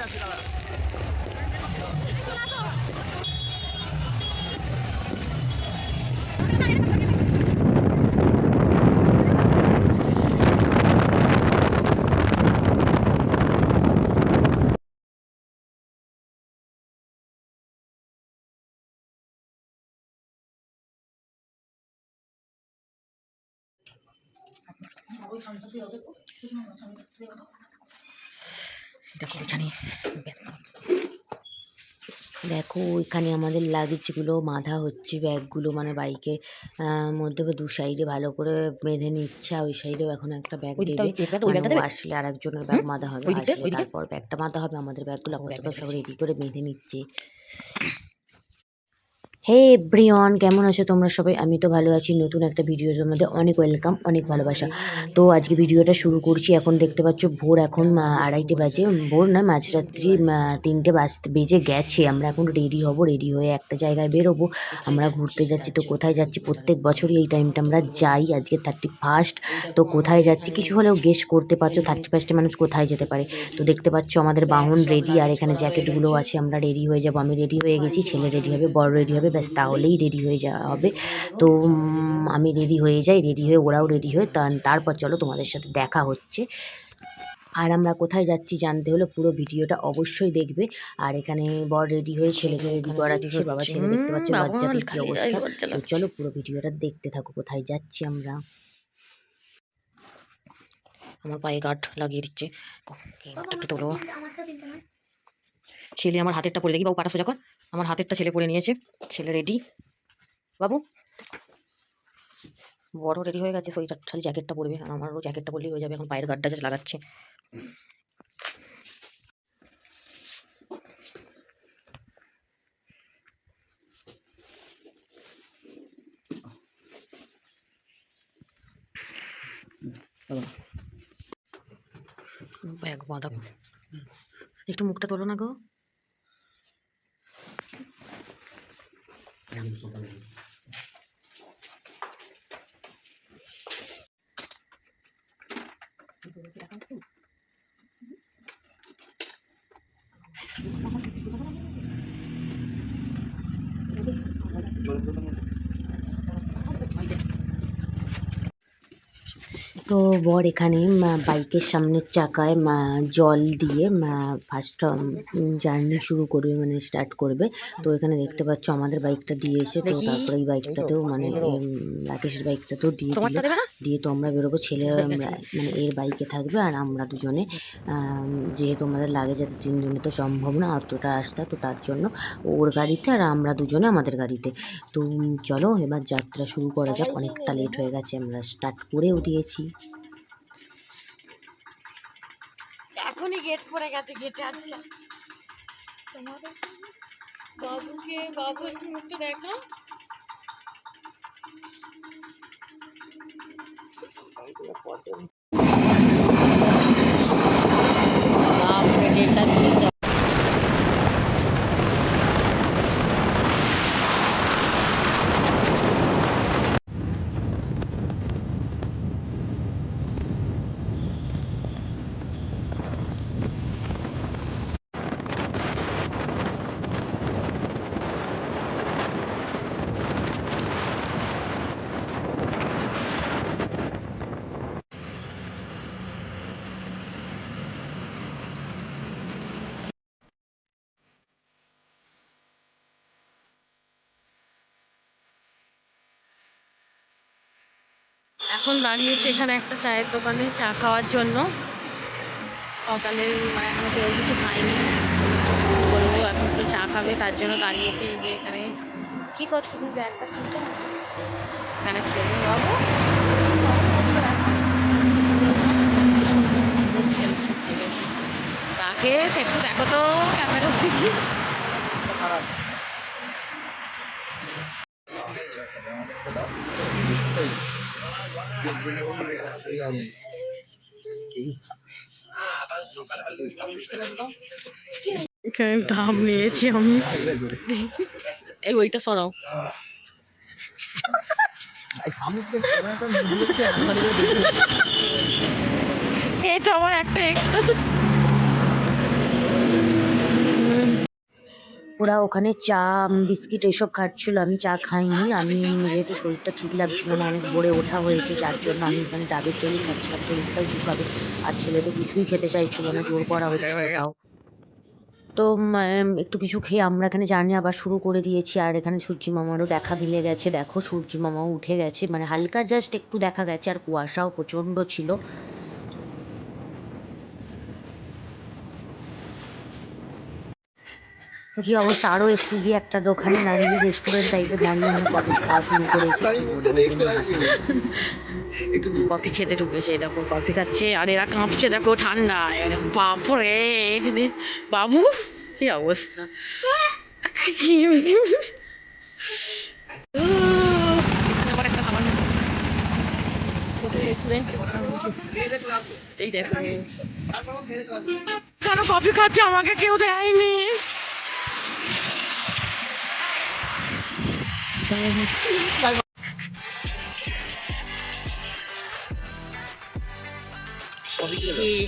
দাঁড়িয়ে আছে দাদা ওই সন্তান দিয়ে ওদের দেখো এখানে। দেখো ওইখানে আমাদের লাগেজগুলো বাঁধা হচ্ছে ব্যাগগুলো মানে বাইকে মধ্যে দু সাইডে ভালো করে বেঁধে নিচ্ছে আর ওই সাইডেও এখন একটা ব্যাগ দেবে। মানে দেবে? আসলে আর একজনের ব্যাগ মাধা হবে তারপর ব্যাগটা বাঁধা হবে আমাদের ব্যাগগুলো সব রেডি করে বেঁধে নিচ্ছে। হে ব্রিয়ন, কেমন আছো তোমরা সবাই? আমি তো ভালো আছি, নতুন একটা ভিডিও তোমাদের অনেক ওয়েলকাম অনেক ভালোবাসা। তো আজকে ভিডিওটা শুরু করছি, এখন দেখতে পাচ্ছ ভোর এখন আড়াইটে বাজে ভোর না, মাঝরাত্রি তিনটে বাজতে বেজে গেছে। আমরা এখন রেডি হব রেডি হয়ে একটা জায়গায় বেরোবো। আমরা ঘুরতে যাচ্ছি, তো কোথায় যাচ্ছি? প্রত্যেক বছরই এই টাইমটা আমরা যাই। আজকে থার্টি ফার্স্ট তো কোথায় যাচ্ছি? কিছু হলেও গেস করতে পারছ থার্টি ফার্স্টে মানুষ কোথায় যেতে পারে? তো দেখতে পাচ্ছ আমাদের বাহন রেডি আর এখানে জ্যাকেটগুলো আছে, আমরা রেডি হয়ে যাব। আমি রেডি হয়ে গেছি, ছেলে রেডি হবে বড় রেডি হবে ব্যাস তাহলেই রেডি হয়ে যাওয়া হবে। তো উম, আমি রেডি হয়ে যাই রেডি হয়ে ওরাও রেডি হয়ে তারপর চলো তোমাদের সাথে দেখা হচ্ছে। আর আমরা কোথায় যাচ্ছি জানতে হলে পুরো ভিডিওটা অবশ্যই দেখবে। আর এখানে বর রেডি হয়ে ছেলেকে রেডি করাচ্ছে বাবা ছেলে দেখতে পাচ্ছ বাবা, কি অবস্থা। চলো পুরো ভিডিওটা দেখতে থাকো কোথায় যাচ্ছি আমরা। আমার পায়ে গার্ড লাগিয়ে দিচ্ছে। গার্ডটা একটু তোলো ছেলে আমার হাতেরটা পরে দেখি, বাবু পাটা সোজা কর আমার হাতেরটা ছেলে পরে নিয়েছে। ছেলে রেডি বাবু, বড় রেডি হয়ে গেছে, সোয়েটার, খালি জ্যাকেটটা পরবে। আর আমারও জ্যাকেটটা পরলেই হয়ে যাবে, এখন পায়ের গার্ডটা যেটা লাগাচ্ছে। ব্যাগ বাঁধা। একটু মুখটা তোলো না গো। Kalau তো বর এখানে বাইকের সামনের চাকায় জল দিয়ে ফার্স্ট জার্নি শুরু করবে মানে স্টার্ট করবে। তো এখানে দেখতে পাচ্ছ আমাদের বাইকটা দিয়ে দিয়েছে তো তারপরে এই বাইকটাতেও মানে রাকেশের বাইকটাতেও দিয়ে দিল দিয়ে তো আমরা বেরোবো ছেলে। মানে এর বাইকে থাকবে আর আমরা দুজনে। যেহেতু আমাদের লাগে যাতে তিনজনে তো সম্ভব না অতটা আসতে তো তার জন্য ওর গাড়িতে আর আমরা দুজনে আমাদের গাড়িতে। তো চলো এবার যাত্রা শুরু করা যাক অনেকটা লেট হয়ে গেছে আমরা স্টার্ট করেও দিয়েছি এখনই গেট পড়ে গেছে গেটে আসছে। বাবুকে বাবু একটু মুখটা দেখো গেটটা দিয়ে দাও। এখন দাঁড়িয়েছে এখানে একটা চায়ের দোকানে চা খাওয়ার জন্য। সকালে মানে এখনও কেউ কিছু খায়নি বলব এখন একটু চা খাবে, তার জন্য দাঁড়িয়েছি এই যে এখানে। কি করছ তুমি? ব্যাগটা কিনতে এখানে ছেলে বাবু। তাকে একটু দেখো তো ক্যামেরা দিকে এখানে দাম নিয়েছি আমি। এই ওইটা সরাও। এটা আমার একটা এক্সট্রা ওরা ওখানে চা বিস্কিট এসব খাচ্ছিল। আমি চা খাইনি। আমি যেহেতু শরীরটা ঠিক লাগছিল না অনেক ভোরে ওঠা হয়েছে যার জন্য আমি এখানে ডাবের জলই খাচ্ছিলাম। শরীরটাও শুকাবে আর ছেলে তো কিছুই খেতে চাইছিল না জোর করা হচ্ছিল তাও। তো একটু কিছু খেয়ে আমরা এখানে জার্নি আবার শুরু করে দিয়েছি। আর এখানে সূর্যি মামারও দেখা মিলে গেছে। দেখো সূর্যি মামাও উঠে গেছে। মানে হালকা জাস্ট একটু দেখা গেছে। আর কুয়াশাও প্রচণ্ড ছিল। কি অবস্থা আরও একটু গিয়ে একটা দোকানে দাঁড়িয়ে রেস্টুরেন্ট টাইপের দাঁড়িয়ে আমরা কফি খাওয়া শুরু করেছি। কফি খেতে ঢুকেছে দেখো কফি খাচ্ছে আর এরা কাঁপছে দেখো ঠান্ডা। বাপরে বাবু কি অবস্থা? এই দেখো। কেন কফি খাচ্ছে আমাকে? কেউ দেয়নি।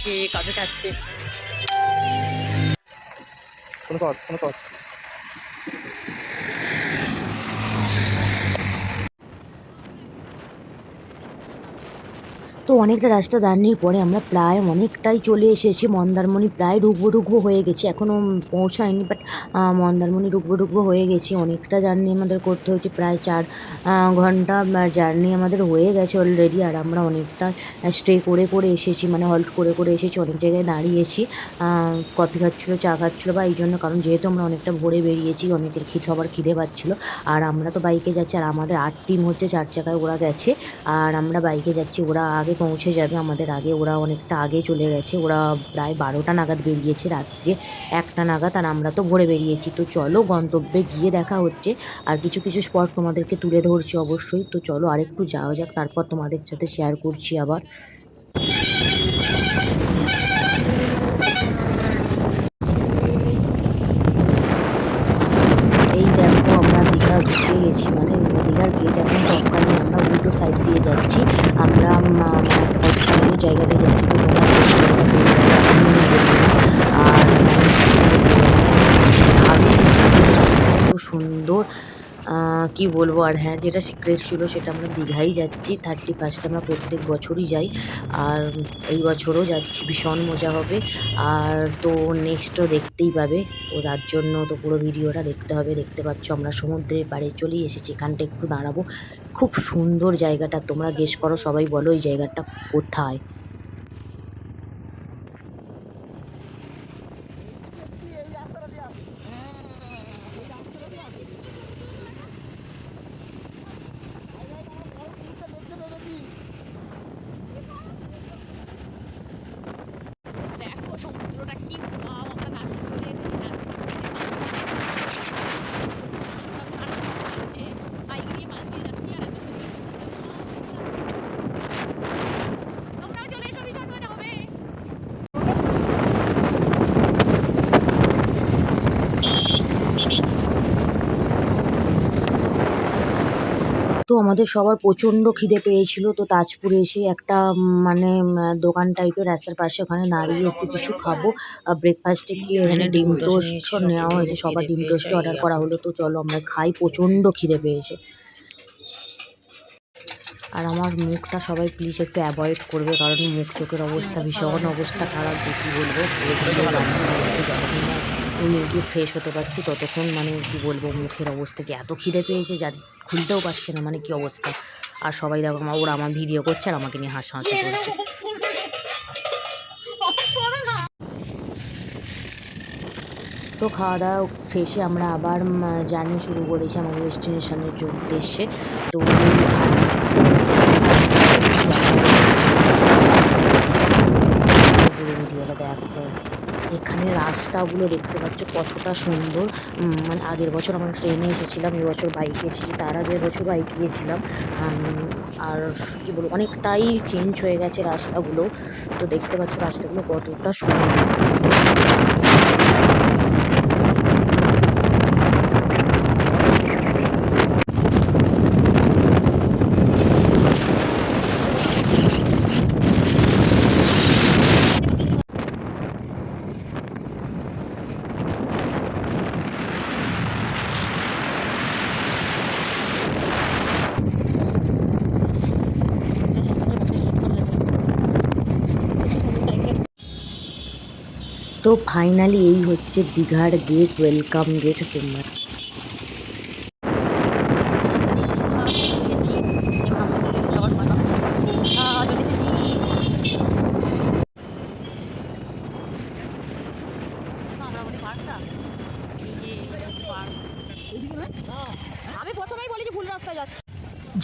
সে কফি খাচ্ছে কোনো সস কোনো সস তো অনেকটা রাস্তা দাঁড়িয়ে পরে আমরা প্রায় অনেকটাই চলে এসেছি। মন্দারমণি প্রায় ঢুকবো ঢুকবো হয়ে গেছি। এখনও পৌঁছায়নি বাট মন্দারমণি ঢুকবো ঢুকবো হয়ে গেছি। অনেকটা জার্নি আমাদের করতে হয়েছে। প্রায় চার ঘণ্টা জার্নি আমাদের হয়ে গেছে অলরেডি আর আমরা অনেকটা স্টে করে করে এসেছি মানে হল্ট করে করে এসেছি। অনেক জায়গায় দাঁড়িয়েছি কফি খাচ্ছিলো, চা খাচ্ছিলো বা এই জন্য, কারণ যেহেতু আমরা অনেকটা ভোরে বেরিয়েছি, অনেকের খিদে খাবার খিদে পাচ্ছিলো। আর আমরা তো বাইকে যাচ্ছি, আর আমাদের আট টিম হচ্ছে, চার চাকায় ওরা গেছে। আর আমরা বাইকে যাচ্ছি, ওরা আগে পৌঁছে যাবে আমাদের আগে। ওরা অনেকটা আগে চলে গেছে। ওরা প্রায় বারোটা নাগাদ বেরিয়েছে রাত্রে। একটা নাগাদ আর আমরা তো ভোরে বেরিয়েছি। তো চলো গন্তব্যে গিয়ে দেখা হচ্ছে। আর কিছু কিছু স্পট তোমাদেরকে তুলে ধরছি অবশ্যই। তো চলো আরেকটু যাওয়া যাক। তারপর তোমাদের সাথে শেয়ার করছি আবার এই দেখো আমরা দীঘা ঢুকে গেছি মানে দীঘার গেট এখন দরকার নেই আমরা উল্টো সাইড দিয়ে যাচ্ছি আমরা মা- মানে একটা সুন্দর জায়গা দিয়ে যাচ্ছি তো তোমরা বেশি একটা বলবে না, আমিও বলব না। আর ভালো এত সুন্দর আহ, কি বলব? আর হ্যাঁ যেটা সিক্রেট ছিল সেটা আমরা দীঘাই যাচ্ছি। থার্টি ফার্স্টে আমরা প্রত্যেক বছরই যাই। আর এই বছরও যাচ্ছি, ভীষণ মজা হবে। আর তো নেক্সটও দেখতেই পাবে। তো তার জন্য তো পুরো ভিডিওটা দেখতে হবে। দেখতে পাচ্ছ আমরা সমুদ্রের পাড়ে চলেই এসেছি। এখানটা একটু দাঁড়াবো। খুব সুন্দর জায়গাটা। তোমরা গেস করো, সবাই বলো এই জায়গাটা কোথায় দেখো সমুদ্রটা কি wow, আমরা দারুণ চলে এসেছি দারুণ বাইক নিয়ে মাছ দিয়ে যাচ্ছি আর এত সুন্দর তোমরাও চলে এসো ভীষণ মজা হবে তো আমাদের সবার প্রচণ্ড খিদে পেয়েছিল। তো তাজপুরে এসে একটা মানে দোকান টাইপের রাস্তার পাশে ওখানে দাঁড়িয়ে একটু কিছু খাব। ব্রেকফাস্টে কি এখানে ডিম টোস্ট নেওয়া হয়েছে সবার ডিম টোস্ট অর্ডার করা হলো। তো চলো আমরা খাই প্রচণ্ড খিদে পেয়েছে। আর আমার মুখটা সবাই প্লিজ একটু অ্যাভয়েড করবে কারণ মুখ চোখের অবস্থা ভীষণ অবস্থা খারাপ যে কী বলব এগুলো রান্না করতে যতক্ষণ না রুমে গিয়ে ফ্রেশ হতে পারছি, ততক্ষণ মানে কি বলব, মুখের অবস্থা কি এত খিদে পেয়েছে যা খুলতেও পারছে না মানে কি অবস্থা? আর সবাই দেখো আমার ওরা আমার ভিডিও করছে আর আমাকে নিয়ে হাসাহাসি করছে। তো খাওয়া দাওয়া শেষে আমরা আবার জার্নি শুরু করেছি আমাদের ডেস্টিনেশনের উদ্দেশ্যে। তো আর পুরো ভিডিওটা দেখো এখানে রাস্তাগুলো দেখতে পাচ্ছ কতটা সুন্দর। মানে আগের বছর আমরা ট্রেনে এসেছিলাম এবছর বাইকে এসেছি, তার আগের বছর বাইক গিয়েছিলাম। আর কী বলব, অনেকটাই চেঞ্জ হয়ে গেছে রাস্তাগুলো। তো দেখতে পাচ্ছ রাস্তাগুলো কতটা সুন্দর। তো ফাইনালি এই হচ্ছে দীঘার গেট ওয়েলকাম গেট তোমরা।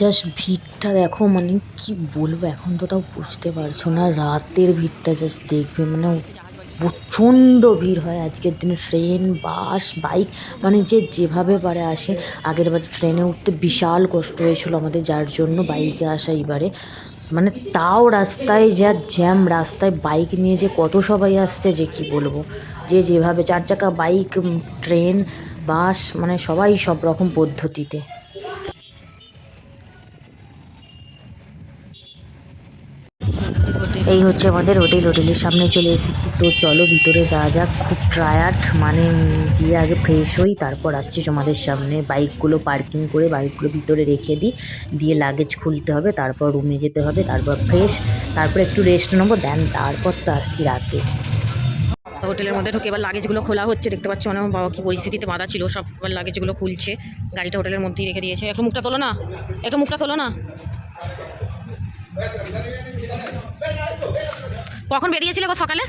জাস্ট ভিড়টা দেখো মানে কি বলব, এখন তো তাও বুঝতে পারছ না, রাতের ভিড়টা জাস্ট দেখবে মানে প্রচণ্ড ভিড় হয় আজকের দিনে। ট্রেন, বাস, বাইক মানে যে যেভাবে পারে আসে। আগের বার ট্রেনে উঠতে বিশাল কষ্ট হয়েছিল আমাদের, যার জন্য বাইকে আসা এবারে মানে তাও রাস্তায় যা জ্যাম, রাস্তায় বাইক নিয়ে যে কত সবাই আসছে যে কি বলব? যে যেভাবে, চার চাকা, বাইক ট্রেন, বাস মানে সবাই সব রকম পদ্ধতিতে। এই হচ্ছে আমাদের হোটেল, হোটেলের সামনে চলে এসেছি। তো চলো ভিতরে যাওয়া যাক, খুব ট্রায়ার্ড মানে গিয়ে আগে ফ্রেশ হই, তারপর আসছি তোমাদের সামনে। বাইকগুলো পার্কিং করে, বাইকগুলো ভিতরে রেখে দিই, দিয়ে লাগেজ খুলতে হবে, তারপর রুমে যেতে হবে, তারপর ফ্রেশ তারপর একটু রেস্ট নেব দেন তারপর তো আসছি রাতে। হোটেলের মধ্যে ঢুকে এবার লাগেজগুলো খোলা হচ্ছে, দেখতে পাচ্ছ অনেক বাবা কি পরিস্থিতিতে বাঁধা ছিল, সব এবার লাগেজগুলো খুলছে। গাড়িটা হোটেলের মধ্যেই রেখে দিয়েছে। একটু মুখটা তোলো না, একটু মুখটা তোলো না। কখন বেরিয়েছিলে গো সকালে?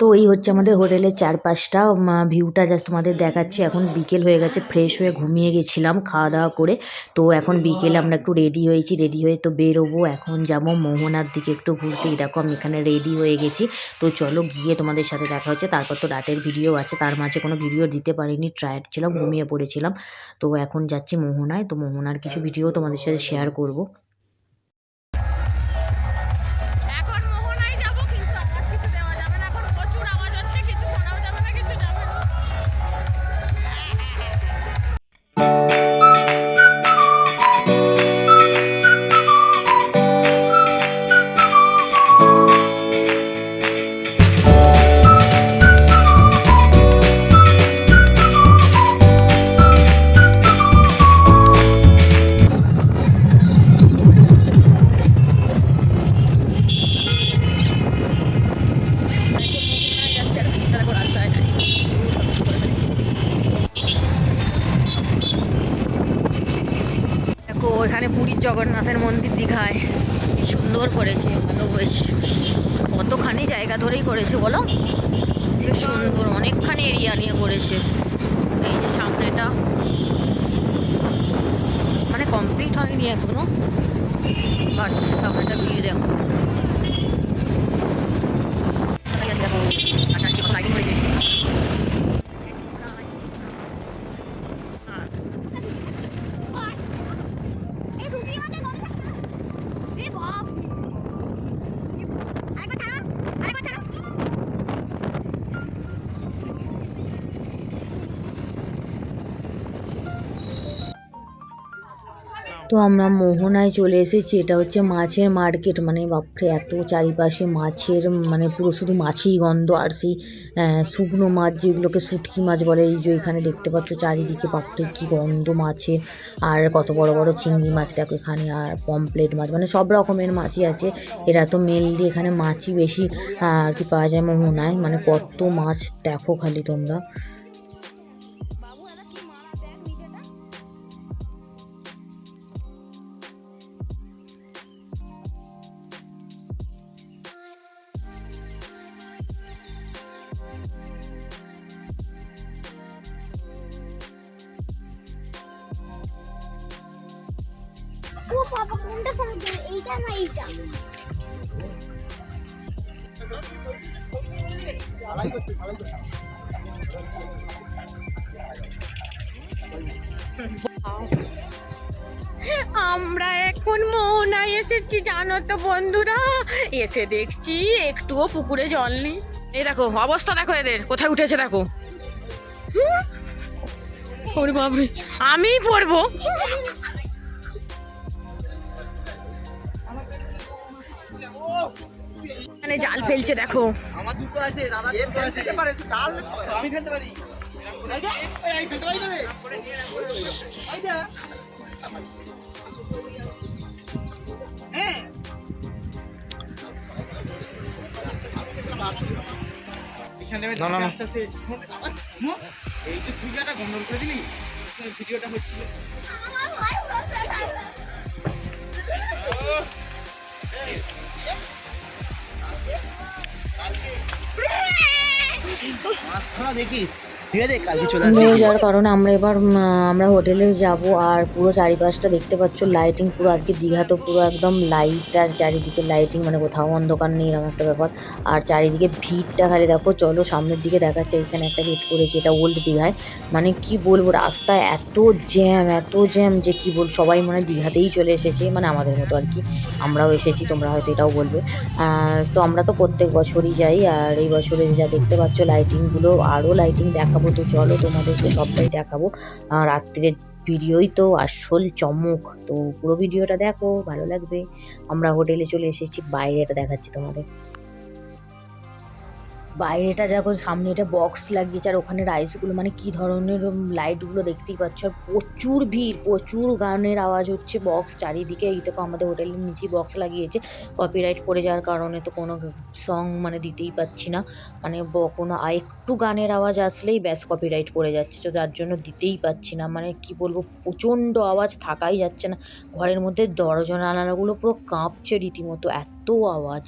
তো এই হচ্ছে আমাদের হোটেলের চারপাশটা। ভিউটা জাস্ট তোমাদের দেখাচ্ছি। এখন বিকেল হয়ে গেছে ফ্রেশ হয়ে ঘুমিয়ে গেছিলাম খাওয়া দাওয়া করে। তো এখন বিকেলে আমরা একটু রেডি হয়েছি রেডি হয়ে তো বেরোবো। এখন যাব মোহনার দিকে একটু ঘুরতে। আমি এখানে রেডি হয়ে গেছি। তো চলো গিয়ে তোমাদের সাথে দেখা হচ্ছে। তারপর তো রাতের ভিডিও আছে। তার মাঝে কোনো ভিডিও দিতে পারিনি। ট্রায়ার্ড ছিলাম, ঘুমিয়ে পড়েছিলাম। তো এখন যাচ্ছি মোহনায়। তো মোহনার কিছু ভিডিও তোমাদের সাথে শেয়ার করব। জায়গা ধরেই করেছে, বলো? সুন্দর, অনেকখানি এরিয়া নিয়ে করেছে। এই যে সামনেটা। মানে কমপ্লিট হয়নি এখনও। বাট সামনেটা ভিড় দেখো। তো আমরা মোহনায় চলে এসেছি। এটা হচ্ছে মাছের মার্কেট। মানে বাপরে, এত চারিপাশে মাছের মানে পুরো শুধু মাছই গন্ধ আর সেই শুকনো মাছ যেগুলোকে শুটকি মাছ বলে, এই যে এখানে দেখতে পাচ্ছ চারিদিকে বাপরে কি গন্ধ মাছের। আর কত বড় বড় চিংড়ি মাছ দেখো এখানে, আর পমপ্লেট মাছ মানে সব রকমের মাছই আছে। এরা তো মেনলি এখানে মাছই বেশি আর কি পাওয়া যায় মোহনায়। মানে কত মাছ দেখো খালি তোমরা। ও বাবা কোনটা সমুদ্র এইটা না এইটা? আমরা এখন মোহনায় এসেছি জানো তো বন্ধুরা। এসে দেখছি একটুও পুকুরে জল নেই। এই দেখো অবস্থা দেখো এদের। কোথায় উঠেছে দেখো। আমিই পড়ব। এখানে জাল ফেলছে দেখো। আমার দুটো আছে দাদা পারে আমি ফেলতে পারি। হ্যাঁ। না না না। এই যে তুই গন্ডল করে দিলি? ভিডিওটা হচ্ছিল মাছ ধরা দেখিস? ঠিক যাওয়ার কারণে আমরা এবার আমরা হোটেলে যাব আর পুরো চারিপাশটা দেখতে পাচ্ছ লাইটিং পুরো আজকে দীঘা তো পুরো একদম লাইট আর চারিদিকে লাইটিং মানে কোথাও অন্ধকার নেই এরকম একটা ব্যাপার। আর চারিদিকে ভিড়টা খালি দেখো, চলো সামনের দিকে দেখাচ্ছে, এখানে একটা গেট করেছে, এটা ওল্ড দীঘায়। মানে কি বলব, রাস্তায় এত জ্যাম এত জ্যাম যে কি বল, সবাই মানে দীঘাতেই চলে এসেছে মানে আমাদের মতো আর কি। আমরাও এসেছি, তোমরা হয়তো এটাও বলবে। তো আমরা তো প্রত্যেক বছরই যাই, আর এই বছরে যা দেখতে পাচ্ছ লাইটিংগুলো আরও লাইটিং দেখাবো তো, চলো তোমাদেরকে সবটাই দেখাবো। আর রাত্রিরের ভিডিওই তো আসল চমক। তো পুরো ভিডিওটা দেখো, ভালো লাগবে। আমরা হোটেলে চলে এসেছি, বাইরেটা দেখাচ্ছি তোমাদের। বাইরেটা দেখো সামনে এটা বক্স লাগিয়েছে আর ওখানে রাইসগুলো মানে কি ধরনের লাইটগুলো দেখতেই পাচ্ছ? আর প্রচুর ভিড়, প্রচুর গানের আওয়াজ হচ্ছে বক্স চারিদিকে। এই দেখো আমাদের হোটেলের নিচেই বক্স লাগিয়েছে। কপিরাইট পড়ে যাওয়ার কারণে তো কোনো সং মানে দিতেই পাচ্ছি না। মানে কোনো একটু গানের আওয়াজ আসলেই ব্যাস কপিরাইট পড়ে যাচ্ছে। তো যার জন্য দিতেই পাচ্ছি না। মানে কি বলব, প্রচণ্ড আওয়াজ থাকাই যাচ্ছে না। ঘরের মধ্যে দরজা জানালাগুলো পুরো কাঁপছে রীতিমতো। এত আওয়াজ।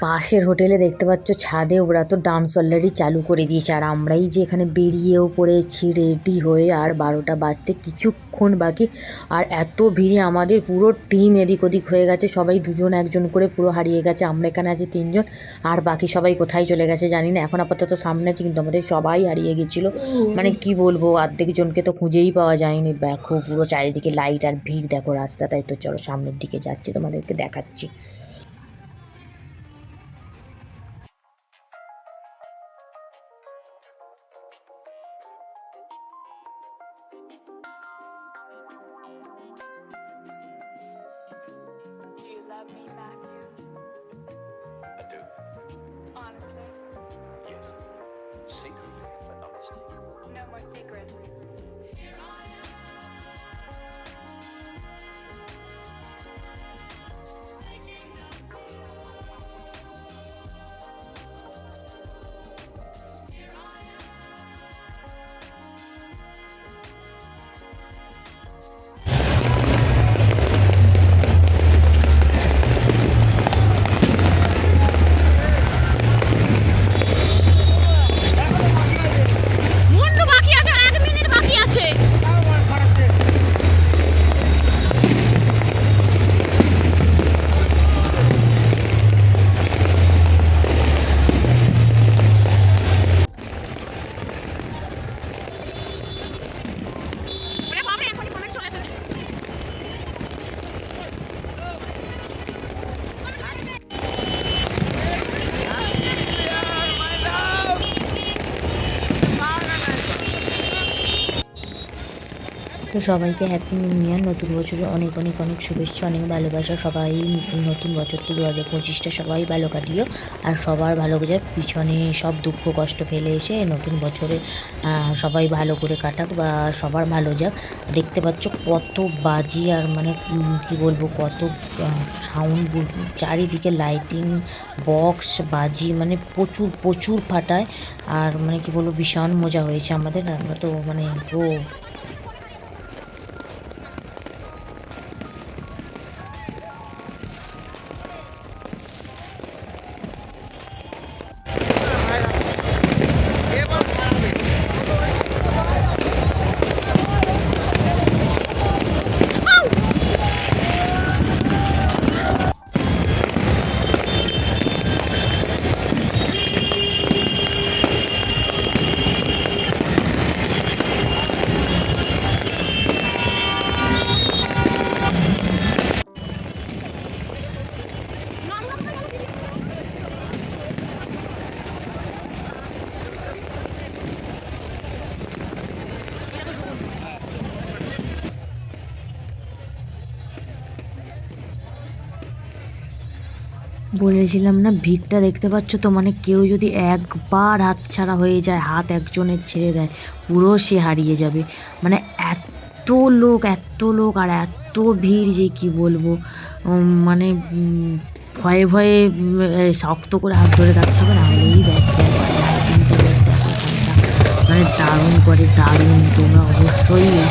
পাশের হোটেলে দেখতে পাচ্ছ ছাদে ওরা তো ডান্স অলরেডি চালু করে দিয়েছে। আর আমরাই যে এখানে বেরিয়েও পড়েছি রেডি হয়ে আর বারোটা বাজতে কিছুক্ষণ বাকি। আর এত ভিড়ে আমাদের পুরো টিম এদিক ওদিক হয়ে গেছে। সবাই দুজন একজন করে পুরো হারিয়ে গেছে। আমরা এখানে আছি তিনজন। আর বাকি সবাই কোথায় চলে গেছে জানি না। এখন আপাতত সামনে আছে, কিন্তু আমাদের সবাই হারিয়ে গেছিল। মানে কি বলব, অর্ধেক জনকে তো খুঁজেই পাওয়া যায়নি। দেখো পুরো চারিদিকে লাইট আর ভিড়। দেখো রাস্তাটাই তো, চলো সামনের দিকে যাচ্ছি, তোমাদেরকে দেখাচ্ছি। সবাইকে হ্যাপি নিউ ইয়ার নতুন বছরে অনেক অনেক অনেক শুভেচ্ছা, অনেক ভালোবাসা। সবাই নতুন বছর তো দু হাজার পঁচিশটা সবাই ভালো কাটিও। আর সবার ভালো যাক পিছনে সব দুঃখ, কষ্ট ফেলে এসে নতুন বছরে সবাই ভালো করে কাটাক বা সবার ভালো যাক। দেখতে পাচ্ছ কত বাজি আর মানে কি বলব, কত সাউন্ড চারিদিকে লাইটিং বক্স বাজি মানে প্রচুর প্রচুর ফাটায়। আর মানে কি বলব, ভীষণ মজা হয়েছে আমাদের। আমরা তো মানে পুরো বলেছিলাম না, ভিড়টা দেখতে পাচ্ছ তো? মানে কেউ যদি একবার হাত ছাড়া হয়ে যায়, হাত একজনের ছেড়ে দেয়, পুরো সে হারিয়ে যাবে। মানে এত লোক এত লোক আর এত ভিড় যে কি বলব? মানে ভয়ে ভয়ে শক্ত করে হাত ধরে রাখতে হবে না হলেই। মানে দারুণ করে, দারুণ। তোমরা অবশ্যই এই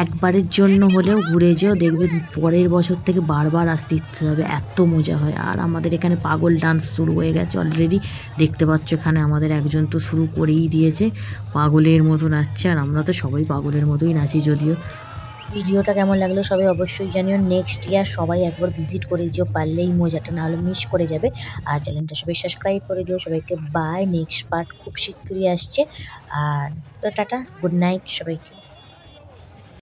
একবারের জন্য হলেও ঘুরে যেও, দেখবে পরের বছর থেকে বারবার আসতে ইচ্ছে হবে, এত মজা হয়। আর আমাদের এখানে পাগল ডান্স শুরু হয়ে গেছে অলরেডি দেখতে পাচ্ছ এখানে আমাদের একজন তো শুরু করেই দিয়েছে, পাগলের মতো নাচছে। আর আমরা তো সবাই পাগলের মতোই নাচি যদিও। ভিডিওটা কেমন লাগল সবাই অবশ্যই জানিও। নেক্সট ইয়ার সবাই একবার ভিজিট করে যেও, পারলেই মজাটা না হলে মিস করে যাবে। আর চ্যানেলটা সবাই সাবস্ক্রাইব করে দিও। সবাইকে বাই নেক্সট পার্ট খুব শীঘ্রই আসছে। আর তো টাটা গুড নাইট সবাইকে।